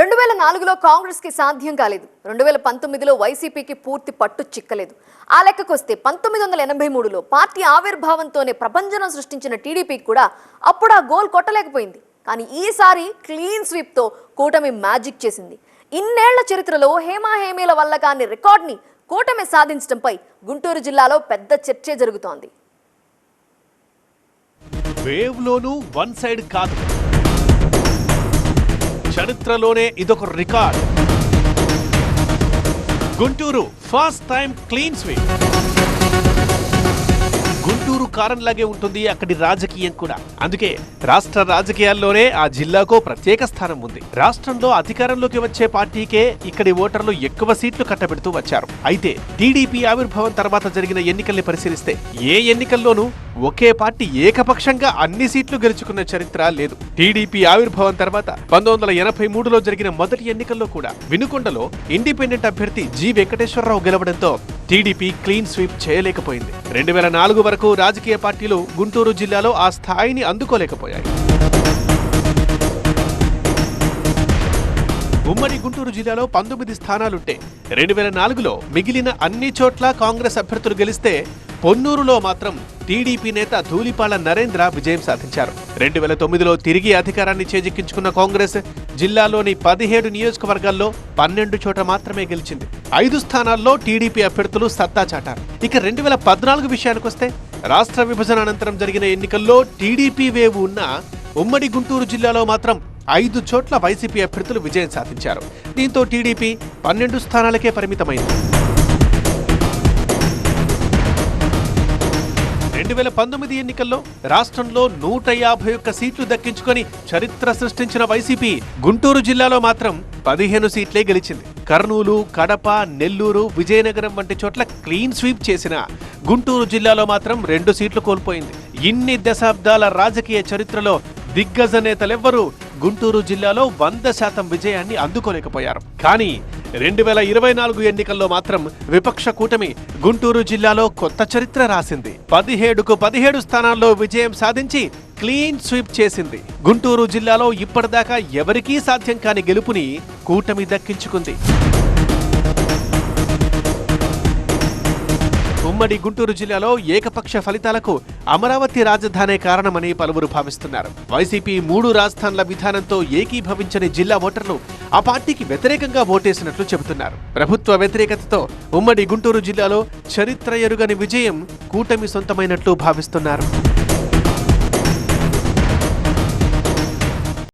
రెండు వేల నాలుగులో కాంగ్రెస్కి సాధ్యం కాలేదు. రెండు వేల పంతొమ్మిదిలో వైసీపీకి పూర్తి పట్టు చిక్కలేదు. ఆ లెక్కకొస్తే పంతొమ్మిది వందల ఎనభై మూడులో పార్టీ ఆవిర్భావంతోనే ప్రపంచం సృష్టించిన టీడీపీకి కూడా అప్పుడు ఆ గోల్ కొట్టలేకపోయింది. కానీ ఈసారి క్లీన్ స్వీప్తో కూటమి మ్యాజిక్ చేసింది. ఇన్నేళ్ళ చరిత్రలో హేమా హేమీల వల్ల కాని రికార్డ్ని కూటమి సాధించడంపై గుంటూరు జిల్లాలో పెద్ద చర్చే జరుగుతోంది. వేవ్ లోను వన్ సైడ్ కాదు. చరిత్రలోనే ఇదొక record. Guntur first time clean sweep Guntur కారంలాగే ఉంటుంది అక్కడి రాజకీయం కూడా. అందుకే రాష్ట్ర రాజకీయాల్లోనే ఆ జిల్లాకు ప్రత్యేక స్థానం ఉంది. రాష్ట్రంలో అధికారంలోకి వచ్చే పార్టీకే ఇక్కడి ఓటర్లు ఎక్కువ సీట్లు కట్టబెడుతూ వచ్చారు. అయితే టీడీపీ ఆవిర్భావం తర్వాత జరిగిన ఎన్నికల్ని పరిశీలిస్తే ఏ ఎన్నికల్లోనూ ఒకే పార్టీ ఏకపక్షంగా అన్ని సీట్లు గెలుచుకున్న చరిత్ర లేదు. టీడీపీ ఆవిర్భావం తర్వాత పంతొమ్మిది వందల ఎనభై మూడులో జరిగిన మొదటి ఎన్నికల్లో కూడా వినుకొండలో ఇండిపెండెంట్ అభ్యర్థి జి వెంకటేశ్వరరావు గెలవడంతో టీడీపీ క్లీన్ స్వీప్ చేయలేకపోయింది. రెండు వేల నాలుగు వరకు రాజకీయ పార్టీలు గుంటూరు జిల్లాలో ఆ స్థాయిని అందుకోలేకపోయాయి. ఉమ్మడి గుంటూరు జిల్లాలో పంతొమ్మిది స్థానాలుంటే రెండు వేల నాలుగులో మిగిలిన అన్ని చోట్ల కాంగ్రెస్ అభ్యర్థులు గెలిస్తే పొన్నూరులో మాత్రం టీడీపీ నేత ధూళిపాల నరేంద్ర విజయం సాధించారు. రెండు వేల తొమ్మిదిలో తిరిగి అధికారాన్ని చేజిక్కించుకున్న కాంగ్రెస్ జిల్లాలోని పదిహేడు నియోజకవర్గాల్లో పన్నెండు చోట మాత్రమే గెలిచింది. ఐదు స్థానాల్లో టీడీపీ అభ్యర్థులు సత్తా చాటారు. ఇక రెండు వేల పద్నాలుగు విషయానికొస్తే రాష్ట్ర విభజన అనంతరం జరిగిన ఎన్నికల్లో టీడీపీ వేవు ఉన్న ఉమ్మడి గుంటూరు జిల్లాలో మాత్రం ఐదు చోట్ల వైసీపీ అభ్యర్థులు విజయం సాధించారు. దీంతో టీడీపీ పన్నెండు స్థానాలకే పరిమితమైంది. రెండు వేల పంతొమ్మిది ఎన్నికల్లో రాష్ట్రంలో నూట యాభై ఒక్క సీట్లు దక్కించుకొని చరిత్ర సృష్టించిన వైసీపీ గుంటూరు జిల్లాలో మాత్రం పదిహేను సీట్లే గెలిచింది. కర్నూలు కడప నెల్లూరు విజయనగరం వంటి చోట్ల క్లీన్ స్వీప్ చేసిన గుంటూరు జిల్లాలో మాత్రం రెండు సీట్లు కోల్పోయింది. ఇన్ని దశాబ్దాల రాజకీయ చరిత్రలో దిగ్గజ నేతలెవ్వరూ గుంటూరు జిల్లాలో వంద శాతం విజయాన్ని అందుకోలేకపోయారు. కానీ రెండు వేల ఇరవై నాలుగు ఎన్నికల్లో మాత్రం విపక్ష కూటమి గుంటూరు జిల్లాలో కొత్త చరిత్ర రాసింది. పదిహేడుకు పదిహేడు స్థానాల్లో విజయం సాధించి క్లీన్ స్వీప్ చేసింది. గుంటూరు జిల్లాలో ఇప్పటిదాకా ఎవరికీ సాధ్యం కాని గెలుపుని కూటమి దక్కించుకుంది. ఉమ్మడి గుంటూరు జిల్లాలో ఏకపక్ష ఫలితాలకు అమరావతి రాజధానే కారణమని పలువురు భావిస్తున్నారు. వైసీపీ మూడు రాజధానుల విధానంతో ఏకీభవించని జిల్లా ఓటర్లు ఆ పార్టీకి వ్యతిరేకంగా ఓటేసినట్లు చెబుతున్నారు. ప్రభుత్వ వ్యతిరేకతతో ఉమ్మడి గుంటూరు జిల్లాలో చరిత్ర ఎరుగని విజయం కూటమి సొంతమైనట్లు భావిస్తున్నారు.